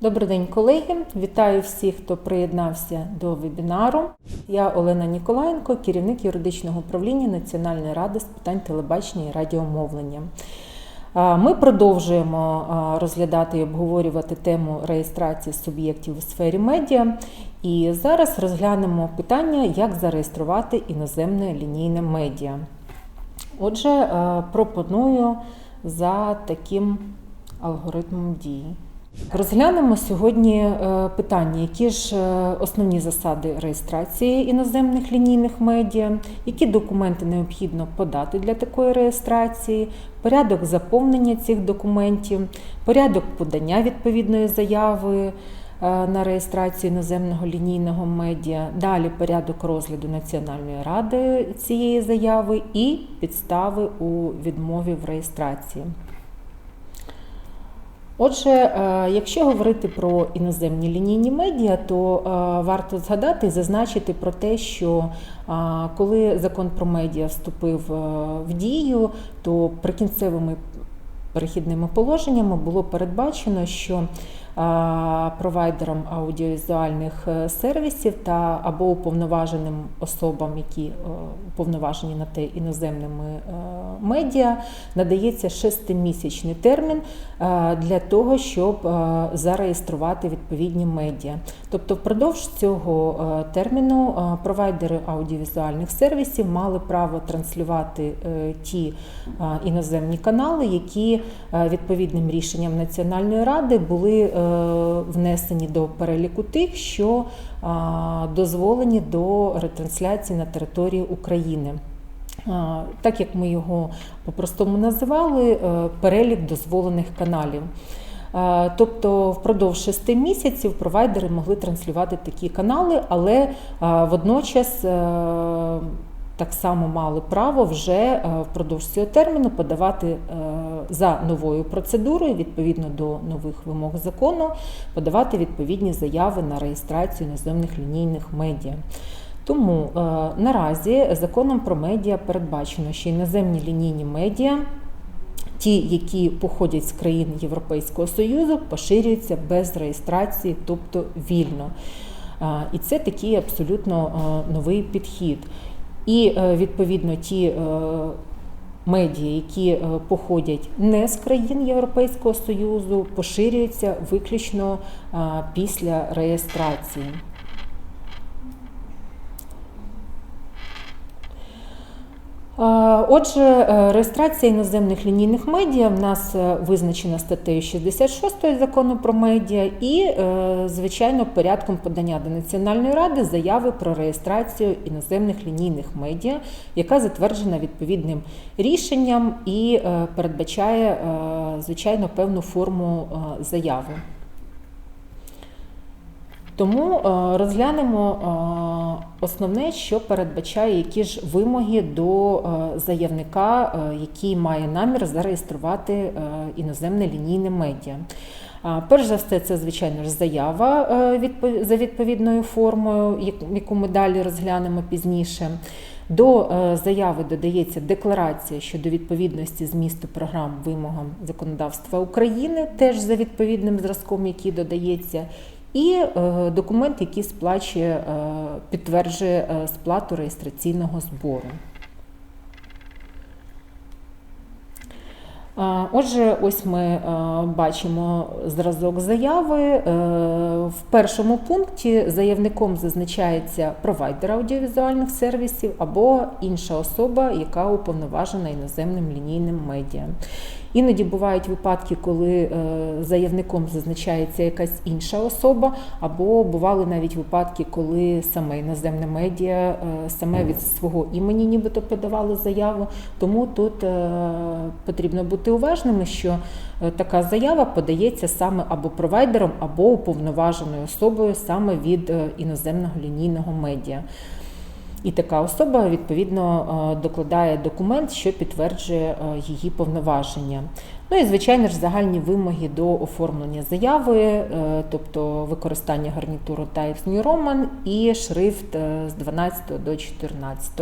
Добрий день, колеги! Вітаю всіх, хто приєднався до вебінару. Я Олена Ніколаєнко, керівник юридичного управління Національної ради з питань телебачення і радіомовлення. Ми продовжуємо розглядати і обговорювати тему реєстрації суб'єктів у сфері медіа. І зараз розглянемо питання, як зареєструвати іноземне лінійне медіа. Отже, пропоную за таким алгоритмом дії. Розглянемо сьогодні е, питання, які ж е, основні засади реєстрації іноземних лінійних медіа, які документи необхідно подати для такої реєстрації, порядок заповнення цих документів, порядок подання відповідної заяви е, на реєстрацію іноземного лінійного медіа, далі порядок розгляду Національної ради цієї заяви і підстави у відмові в реєстрації. Отже, е, якщо говорити про іноземні лінійні медіа, то е, варто згадати і зазначити про те, що е, коли закон про медіа вступив в дію, то прикінцевими перехідними положеннями було передбачено, що провайдерам аудіовізуальних сервісів та або уповноваженим особам, які уповноважені на те іноземними медіа, надається шестимісячний термін для того, щоб зареєструвати відповідні медіа. Тобто, впродовж цього терміну провайдери аудіовізуальних сервісів мали право транслювати е, ті іноземні канали, які відповідним рішенням Національної ради були е, внесені до переліку тих, що дозволені до ретрансляції на території України. Так як ми його по-простому називали, е, перелік дозволених каналів. Тобто впродовж шести місяців провайдери могли транслювати такі канали, але водночас е, так само мали право вже е, впродовж цього терміну подавати за новою процедурою, відповідно до нових вимог закону, подавати відповідні заяви на реєстрацію іноземних лінійних медіа. Тому е, наразі законом про медіа передбачено, що іноземні лінійні медіа, ті, які походять з країн Європейського Союзу, поширюються без реєстрації, тобто вільно. Е, і це такий абсолютно е, новий підхід. І відповідно ті медіа, які походять не з країн Європейського Союзу, поширюються виключно після реєстрації. Отже, е, реєстрація іноземних лінійних медіа в нас е, визначена статтею 66 закону про медіа і, е, звичайно, порядком подання до Національної ради заяви про реєстрацію іноземних лінійних медіа, яка затверджена відповідним рішенням і передбачає, звичайно, певну форму заяви. Тому е, розглянемо е, основне, що передбачає які ж вимоги до е, заявника, який має намір зареєструвати іноземне лінійне медіа. Перш за все, це, звичайно ж, заява за відповідною формою, яку ми далі розглянемо пізніше. До заяви додається декларація щодо відповідності змісту програм вимогам законодавства України, теж за відповідним зразком, який додається. І е, документ, який сплачує, е, підтверджує е, сплату реєстраційного збору. Отже, ось ми бачимо зразок заяви. В першому пункті заявником зазначається провайдер аудіовізуальних сервісів або інша особа, яка уповноважена іноземним лінійним медіа. Іноді бувають випадки, коли е, заявником зазначається якась інша особа, або бували навіть випадки, коли саме іноземне медіа е, саме від свого імені нібито подавало заяву. Тому тут е, потрібно бути уважними, що така заява подається саме або провайдером, або уповноваженою особою саме від іноземного лінійного медіа. І така особа відповідно е, докладає документ, що підтверджує е, її повноваження. Ну і, звичайно ж, загальні вимоги до оформлення заяви, е, тобто використання гарнітуру Times New Roman і шрифт з 12 до 14.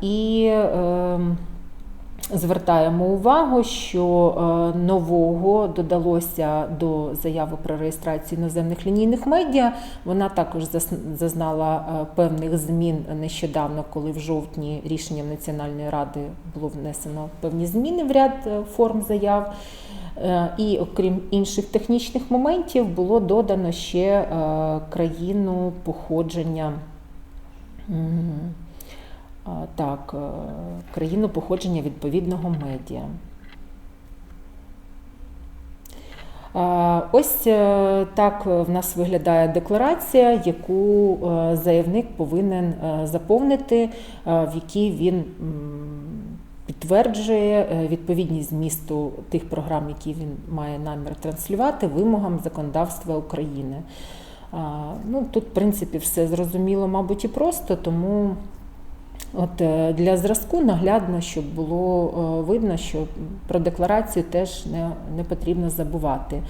І ем, Звертаємо увагу, що е, нового додалося до заяви про реєстрацію іноземних лінійних медіа. Вона також зазнала е, певних змін нещодавно, коли в жовтні рішенням Національної ради було внесено певні зміни в ряд е, форм заяв. І окрім інших технічних моментів, було додано ще країну походження. Так, е, країну походження відповідного медіа. Ось е, так в нас виглядає декларація, яку е, заявник повинен е, заповнити, е, в якій він підтверджує е, відповідність змісту тих програм, які він має намір транслювати, вимогам законодавства України. Ну, тут, в принципі, все зрозуміло, мабуть, і просто, тому От е, для зразку наглядно, щоб було е, видно, що про декларацію теж не, не потрібно забувати.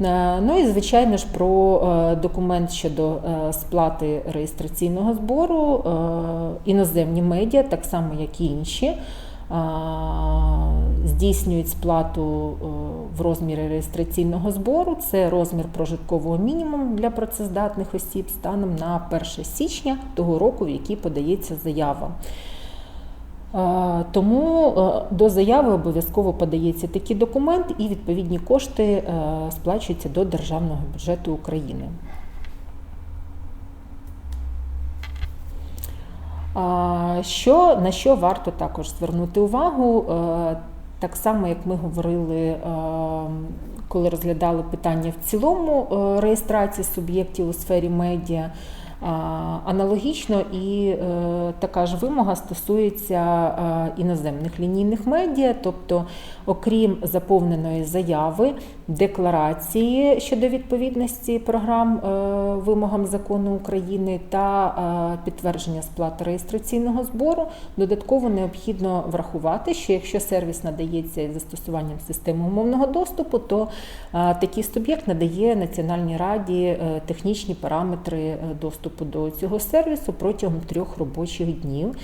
Е, Ну і звичайно ж про документ щодо сплати реєстраційного збору іноземні медіа, так само як і інші, здійснюють сплату е, в розмірі реєстраційного збору. Це розмір прожиткового мінімуму для працездатних осіб станом на 1 січня того року, в який подається заява. Тому е, до заяви обов'язково подається такий документ, і відповідні кошти е, сплачуються до Державного бюджету України. Що, на що варто також звернути увагу? Е, Так само, як ми говорили, е, коли розглядали питання в цілому е, реєстрації суб'єктів у сфері медіа, Аналогічно і е, така ж вимога стосується е, іноземних лінійних медіа, тобто, окрім заповненої заяви, декларації щодо відповідності програм е, вимогам закону України та підтвердження сплати реєстраційного збору, додатково необхідно врахувати, що якщо сервіс надається із застосуванням системи умовного доступу, то такий суб'єкт надає Національній раді технічні параметри е, доступу до цього сервісу протягом трьох робочих днів.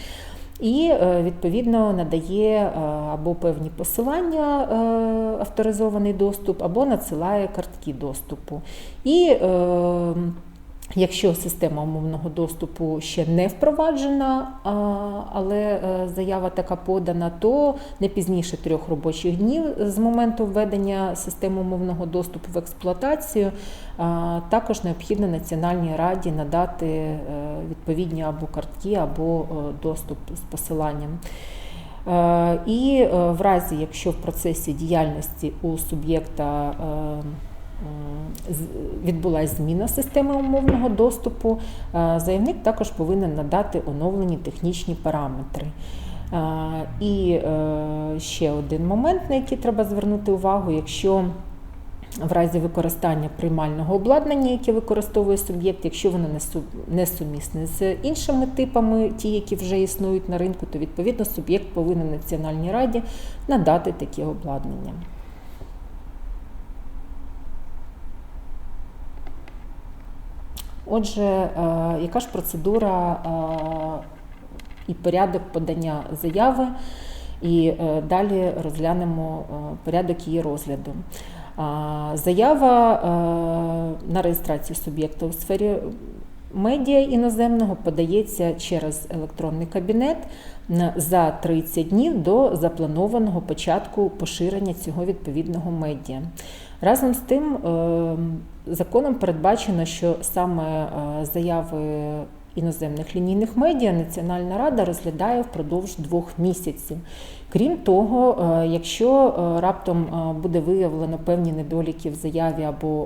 І е, відповідно надає е, або певні посилання е, авторизований доступ, або надсилає картки доступу. І Якщо система умовного доступу ще не впроваджена, але е, заява така подана, то не пізніше трьох робочих днів з моменту введення системи умовного доступу в експлуатацію, також необхідно Національній раді надати е, відповідні або картки, або е, доступ з посиланням. Е, І е, в разі, якщо в процесі діяльності у суб'єкта е, відбулася зміна системи умовного доступу, е, заявник також повинен надати оновлені технічні параметри. Е, І е, ще один момент, на який треба звернути увагу, якщо в разі використання приймального обладнання, яке використовує суб'єкт, якщо воно не су- несумісне з іншими типами, ті, які вже існують на ринку, то відповідно суб'єкт повинен Національній раді надати таке обладнання. Отже, е, яка ж процедура е, і порядок подання заяви, і е, далі розглянемо порядок її розгляду. Заява на реєстрацію суб'єкта у сфері медіа іноземного подається через електронний кабінет за 30 днів до запланованого початку поширення цього відповідного медіа. Разом з тим, е, законом передбачено, що саме е, заяви іноземних лінійних медіа Національна рада розглядає впродовж двох місяців. Крім того, е, якщо е, раптом буде виявлено певні недоліки в заяві або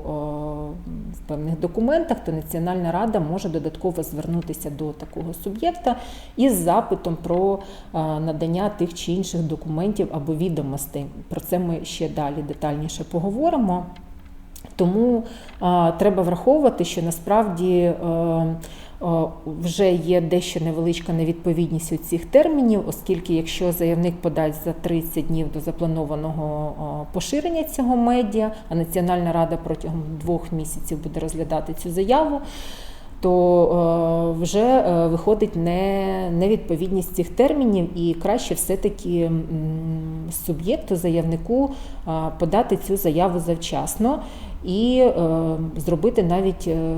в певних документах, то Національна рада може додатково звернутися до такого суб'єкта із запитом про надання тих чи інших документів або відомостей. Про це ми ще далі детальніше поговоримо. Тому а, треба враховувати, що насправді е, е, вже є дещо невеличка невідповідність у цих термінів, оскільки якщо заявник подасть за 30 днів до запланованого е, поширення цього медіа, а Національна рада протягом двох місяців буде розглядати цю заяву. то вже виходить не, невідповідність цих термінів, і краще все-таки суб'єкту, заявнику подати цю заяву завчасно і е, зробити навіть е,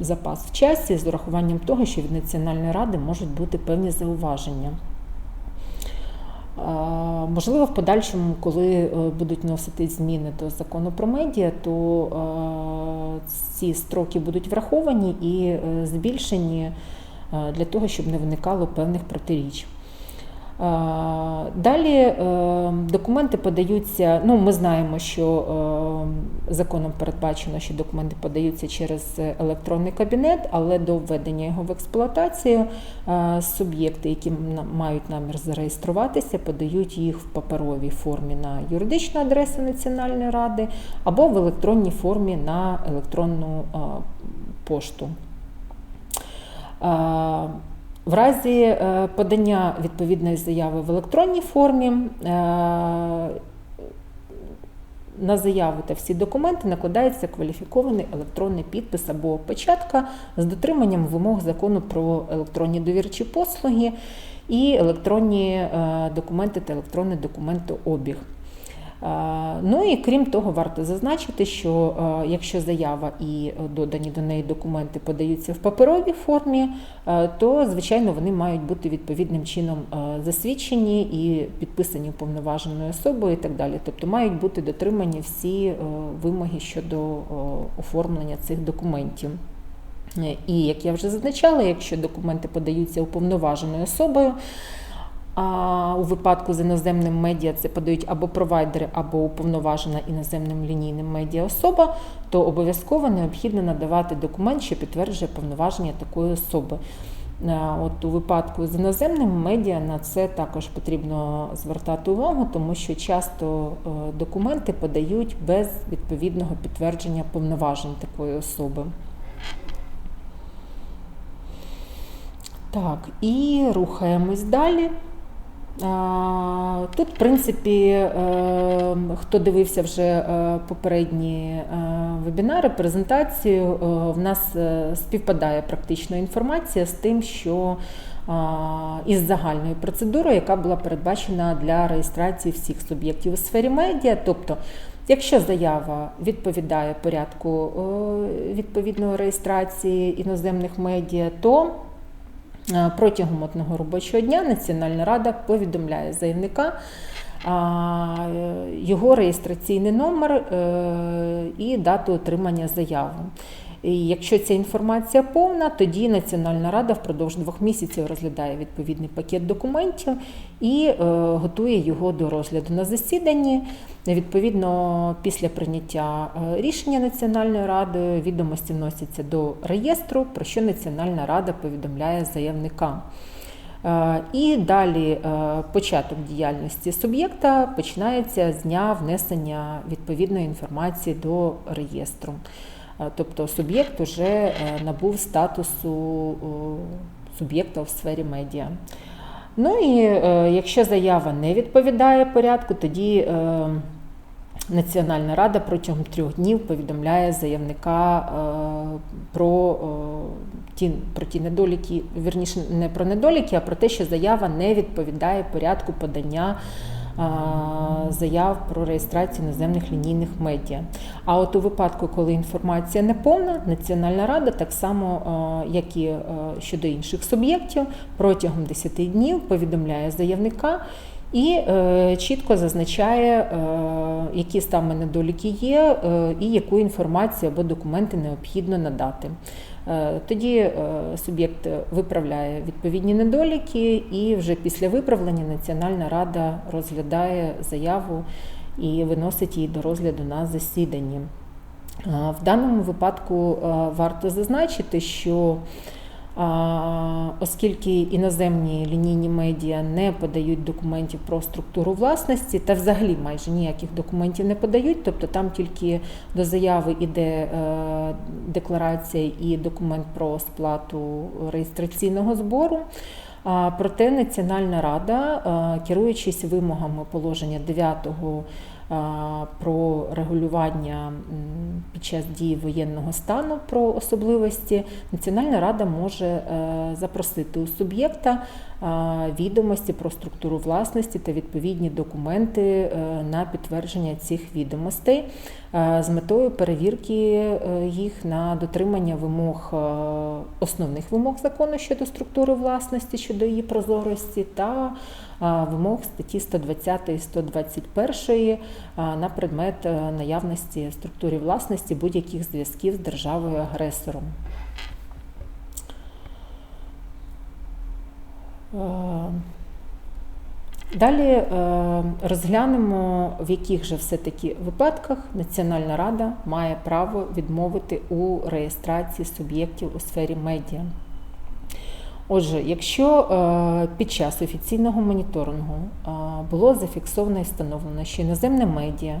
запас в часі з урахуванням того, що від Національної ради можуть бути певні зауваження. Е, Можливо, в подальшому, коли будуть вносити зміни до закону про медіа, то ці строки будуть враховані і збільшені для того, щоб не виникало певних протиріч. Е, Далі е, документи подаються. Ну, ми знаємо, що е, законом передбачено, що документи подаються через електронний кабінет, але до введення його в експлуатацію суб'єкти, які мають намір зареєструватися, подають їх в паперовій формі на юридичну адресу Національної ради або в електронній формі на електронну пошту. В разі е, подання відповідної заяви в електронній формі е, на заяву та всі документи накладається кваліфікований електронний підпис або печатка з дотриманням вимог закону про електронні довірчі послуги і електронні е, документи та електронний документообіг. Е, Ну і крім того, варто зазначити, що е, якщо заява і е, додані до неї документи подаються в паперовій формі, то звичайно вони мають бути відповідним чином засвідчені і підписані уповноваженою особою і так далі. Тобто мають бути дотримані всі вимоги щодо оформлення цих документів. І як я вже зазначала, якщо документи подаються уповноваженою особою, а у випадку з іноземним медіа це подають або провайдери, або уповноважена іноземним лінійним медіа особа, то обов'язково необхідно надавати документ, що підтверджує повноваження такої особи. Е, От у випадку з іноземним медіа на це також потрібно звертати увагу, тому що часто е, документи подають без відповідного підтвердження повноважень такої особи. Так, і рухаємось далі. Тут, в принципі, е, хто дивився вже е, попередні е, вебінари, презентацію, в нас співпадає практично інформація з тим, що із загальною процедурою, яка була передбачена для реєстрації всіх суб'єктів у сфері медіа. Тобто, якщо заява відповідає порядку відповідної реєстрації іноземних медіа, то Протягом одного робочого дня Національна рада повідомляє заявника е, його реєстраційний номер е, і дату отримання заяви. І якщо ця інформація повна, тоді Національна рада впродовж двох місяців розглядає відповідний пакет документів і е, готує його до розгляду на засіданні. Відповідно, після прийняття е, рішення Національною радою відомості вносяться до реєстру, про що Національна рада повідомляє заявника. Е, І далі е, початок діяльності суб'єкта починається з дня внесення відповідної інформації до реєстру. Е, Тобто суб'єкт вже набув статусу суб'єкта у сфері медіа. Ну і е, якщо заява не відповідає порядку, тоді е, Національна рада протягом трьох днів повідомляє заявника е, про, е, ті, про ті недоліки, вірніше не про недоліки, а про те, що заява не відповідає порядку подання е, заяв про реєстрацію наземних лінійних медіа. А от у випадку, коли інформація не повна, Національна рада, так само, як і щодо інших суб'єктів, протягом 10 днів повідомляє заявника. І е, чітко зазначає, е, які саме недоліки є, е, і яку інформацію або документи необхідно надати. Е, тоді е, суб'єкт виправляє відповідні недоліки, і вже після виправлення Національна рада розглядає заяву і виносить її до розгляду на засіданні. Е, В даному випадку варто зазначити, що Оскільки іноземні лінійні медіа не подають документів про структуру власності, та взагалі майже ніяких документів не подають, тобто там тільки до заяви йде е, декларація і документ про сплату реєстраційного збору. Проте Національна рада, е, керуючись вимогами положення 9 про регулювання під час дії воєнного стану про особливості, Національна рада може е, запросити у суб'єкта е, відомості про структуру власності та відповідні документи е, на підтвердження цих відомостей з метою перевірки їх на дотримання вимог основних вимог закону щодо структури власності, щодо її прозорості та вимог статті 120 і 121 е, на предмет е, наявності структурі власності будь-яких зв'язків з державою агресором. Е, Далі е, розглянемо, в яких же все-таки випадках Національна рада має право відмовити у реєстрації суб'єктів у сфері медіа. Отже, якщо е, під час офіційного моніторингу е, було зафіксовано і встановлено, що іноземне медіа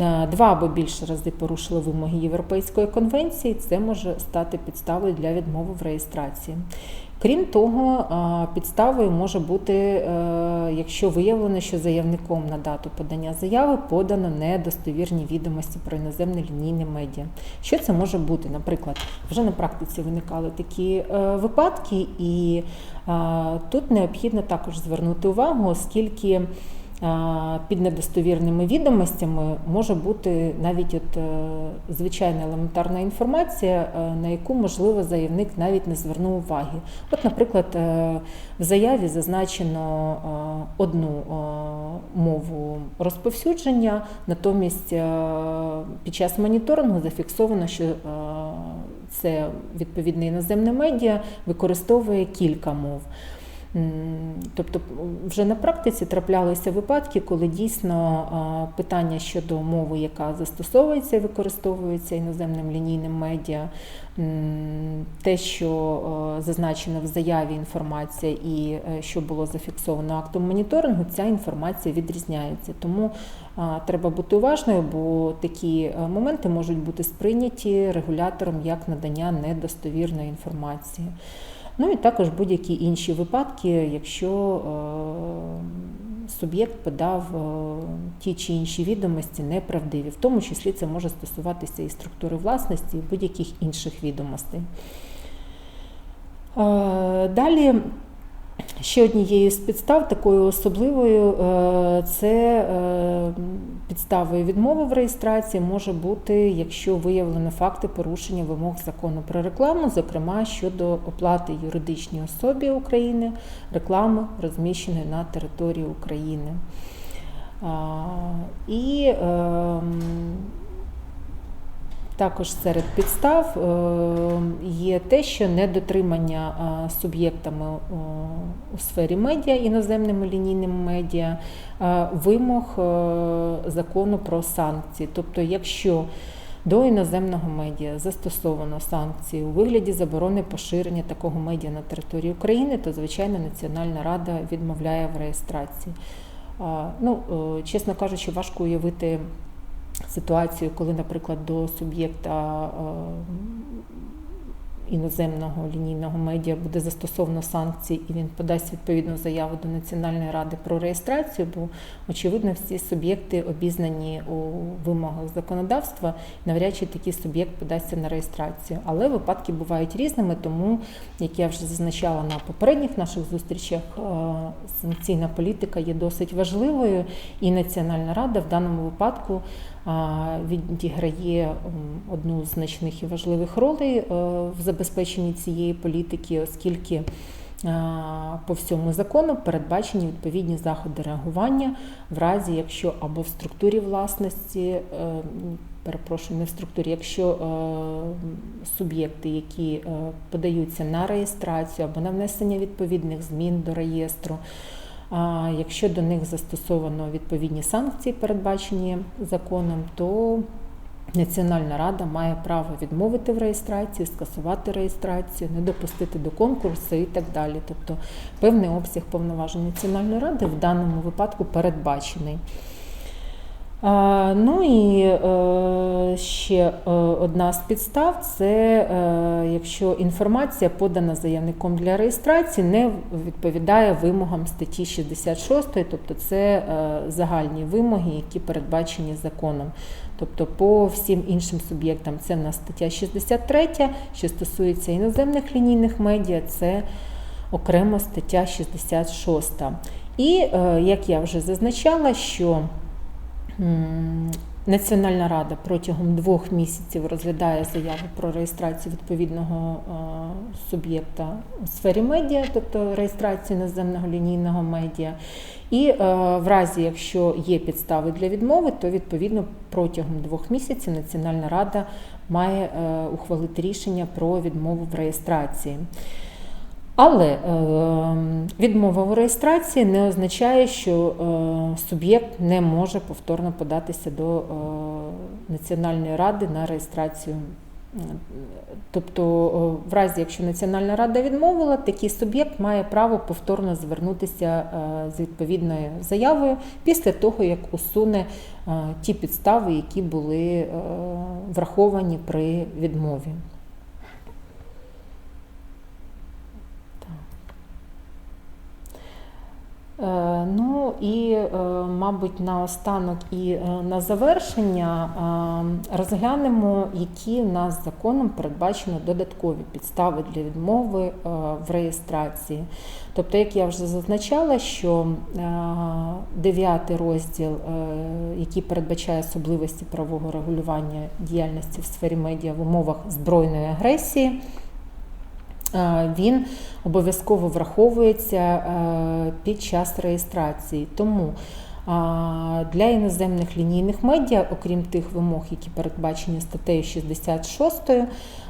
е, два або більше рази порушили вимоги Європейської конвенції, це може стати підставою для відмови в реєстрації. Крім того, підставою може бути, е, якщо виявлено, що заявником на дату подання заяви подано недостовірні відомості про іноземне лінійне медіа. Що це може бути? Наприклад, вже на практиці виникали такі е, випадки, і тут необхідно також звернути увагу, оскільки під недостовірними відомостями може бути навіть от е, звичайна елементарна інформація, е, на яку, можливо, заявник навіть не звернув уваги. От, наприклад, е, в заяві зазначено одну мову розповсюдження, натомість під час моніторингу зафіксовано, що це відповідне іноземне медіа використовує кілька мов. Тобто вже на практиці траплялися випадки, коли дійсно питання щодо мови, яка застосовується і використовується іноземним лінійним медіа, те, що зазначено в заяві інформація і е, що було зафіксовано актом моніторингу, ця інформація відрізняється. Тому треба бути уважною, бо такі е, моменти можуть бути сприйняті регулятором як надання недостовірної інформації. Ну і також будь-які інші випадки, якщо е, суб'єкт подав е, ті чи інші відомості неправдиві, в тому числі це може стосуватися і структури власності, і будь-яких інших відомостей. Е, далі Ще однією з підстав, такою особливою, е, це е, підставою відмови в реєстрації може бути, якщо виявлено факти порушення вимог закону про рекламу, зокрема щодо оплати юридичній особі України реклами, розміщеної на території України. І ем, також серед підстав е, є те, що недотримання е, суб'єктами е, у сфері медіа, іноземними лінійними медіа, вимог закону про санкції. Тобто, якщо до іноземного медіа застосовано санкції у вигляді заборони поширення такого медіа на території України, то звичайно Національна рада відмовляє в реєстрації. Ну, чесно кажучи, важко уявити ситуацію, коли, наприклад, до суб'єкта іноземного лінійного медіа буде застосовано санкції і він подасть відповідну заяву до Національної ради про реєстрацію, бо, очевидно, всі суб'єкти обізнані у вимогах законодавства, навряд чи такий суб'єкт подасться на реєстрацію. Але випадки бувають різними, тому, як я вже зазначала на попередніх наших зустрічах, санкційна політика є досить важливою, і Національна рада в даному випадку відіграє одну з значних і важливих ролей е, в забезпеченні цієї політики, оскільки по всьому закону передбачені відповідні заходи реагування в разі, якщо або в структурі власності, е, перепрошую, не в структурі, якщо е, суб'єкти, які подаються на реєстрацію або на внесення відповідних змін до реєстру. Якщо до них застосовано відповідні санкції, передбачені законом, то Національна рада має право відмовити в реєстрації, скасувати реєстрацію, не допустити до конкурсу і так далі. Тобто певний обсяг повноважень Національної ради в даному випадку передбачений. Ну і е, ще е, одна з підстав це е, якщо інформація подана заявником для реєстрації не відповідає вимогам статті 66, тобто це загальні вимоги, які передбачені законом. Тобто по всім іншим суб'єктам це в нас стаття 63, що стосується іноземних лінійних медіа, це окремо стаття 66. І як я вже зазначала, що Національна рада протягом двох місяців розглядає заяву про реєстрацію відповідного суб'єкта у сфері медіа, тобто реєстрацію іноземного лінійного медіа. І е, в разі, якщо є підстави для відмови, то відповідно протягом двох місяців Національна рада має е, ухвалити рішення про відмову в реєстрації. Але е, відмова у реєстрації не означає, що е, суб'єкт не може повторно податися до е, Національної ради на реєстрацію. Тобто, в разі, якщо Національна рада відмовила, такий суб'єкт має право повторно звернутися з відповідною заявою після того, як усуне ті підстави, які були враховані при відмові. Ну і, е, мабуть, наостанок і е, на завершення е, розглянемо, які в нас законом передбачено додаткові підстави для відмови е, в реєстрації. Тобто, як я вже зазначала, що е, дев'ятий розділ, е, який передбачає особливості правового регулювання діяльності в сфері медіа в умовах збройної агресії. Він обов'язково враховується е, під час реєстрації. Тому для іноземних лінійних медіа, окрім тих вимог, які передбачені статтею 66, е,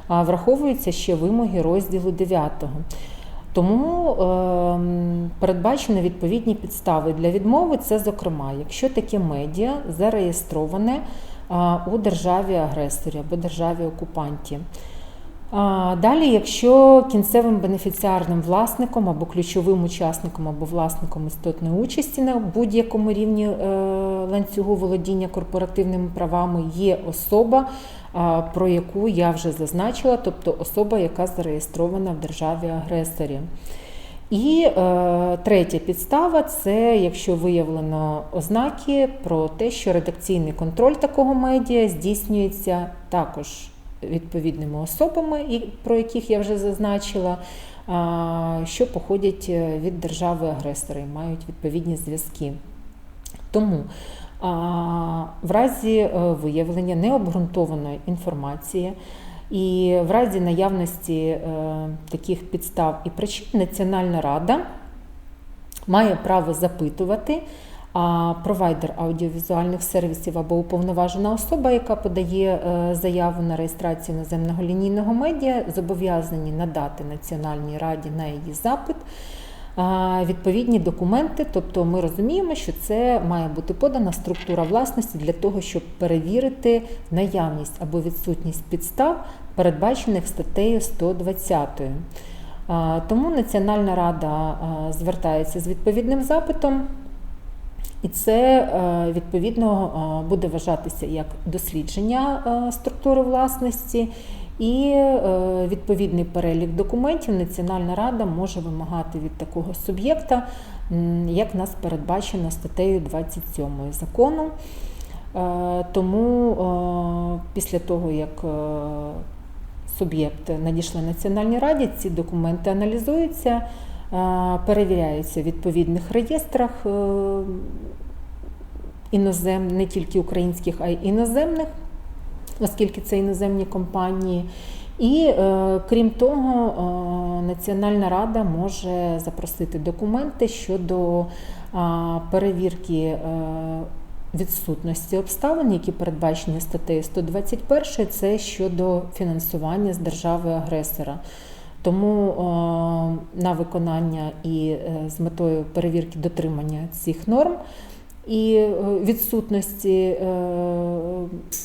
враховуються ще вимоги розділу 9. Тому е, передбачені відповідні підстави для відмови. Це, зокрема, якщо таке медіа зареєстроване у державі-агресорі або державі-окупанті. Далі, якщо кінцевим бенефіціарним власником або ключовим учасником або власником істотної участі на будь-якому рівні е, ланцюгу володіння корпоративними правами є особа, про яку я вже зазначила, тобто особа, яка зареєстрована в державі-агресорі. І е, третя підстава це якщо виявлено ознаки про те, що редакційний контроль такого медіа здійснюється також відповідними особами, про яких я вже зазначила, що походять е, від держави-агресора і мають відповідні зв'язки. Тому в разі е, виявлення необґрунтованої інформації і в разі наявності е, таких підстав і причин Національна рада має право запитувати. А провайдер аудіовізуальних сервісів або уповноважена особа, яка подає е, заяву на реєстрацію наземного лінійного медіа, зобов'язані надати Національній раді на її запит відповідні документи. Тобто ми розуміємо, що це має бути подана структура власності для того, щоб перевірити наявність або відсутність підстав, передбачених статтею 120. А, Тому Національна рада звертається з відповідним запитом. І це е, відповідно е, буде вважатися як дослідження е, структури власності, і відповідний перелік документів Національна рада може вимагати від такого суб'єкта, як нас передбачено статтею 27 закону. Тому після того, як суб'єкт надійшли Національній раді, ці документи аналізуються, перевіряються в відповідних реєстрах е, інозем, не тільки українських, а й іноземних, оскільки це іноземні компанії. І е, крім того, е, Національна рада може запросити документи щодо перевірки відсутності обставин, які передбачені статтею 121, це щодо фінансування з держави-агресора. Тому на виконання і е, з метою перевірки дотримання цих норм і е, відсутності е,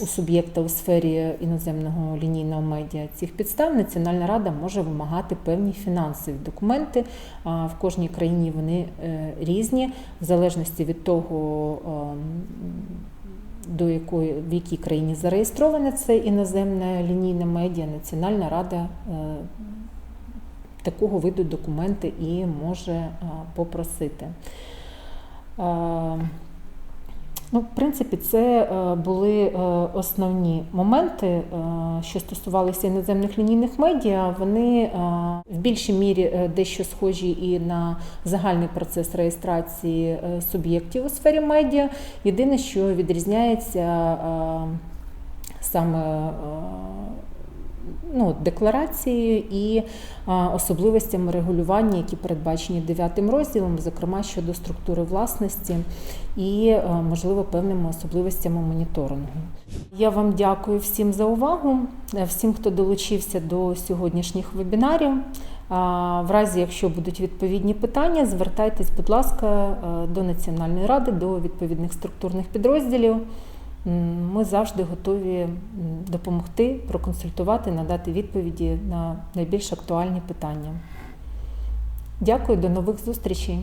у суб'єкта у сфері іноземного лінійного медіа цих підстав Національна рада може вимагати певні фінансові документи. А В кожній країні вони різні, в залежності від того, до якої в якій країні зареєстроване це іноземне лінійне медіа, Національна рада такого виду документи і може е, попросити. Е, Ну, в принципі, це е, були основні моменти, що стосувалися іноземних лінійних медіа. Вони в більшій мірі дещо схожі і на загальний процес реєстрації суб'єктів у сфері медіа. Єдине, що відрізняється саме ну, декларацією і особливостями регулювання, які передбачені дев'ятим розділом, зокрема щодо структури власності і, можливо, певними особливостями моніторингу. Я вам дякую всім за увагу, е, всім, хто долучився до сьогоднішніх вебінарів. В разі, якщо будуть відповідні питання, звертайтесь, будь ласка, е, до Національної ради, до відповідних структурних підрозділів. Ми завжди готові допомогти, проконсультувати, надати відповіді на найбільш актуальні питання. Дякую, до нових зустрічей.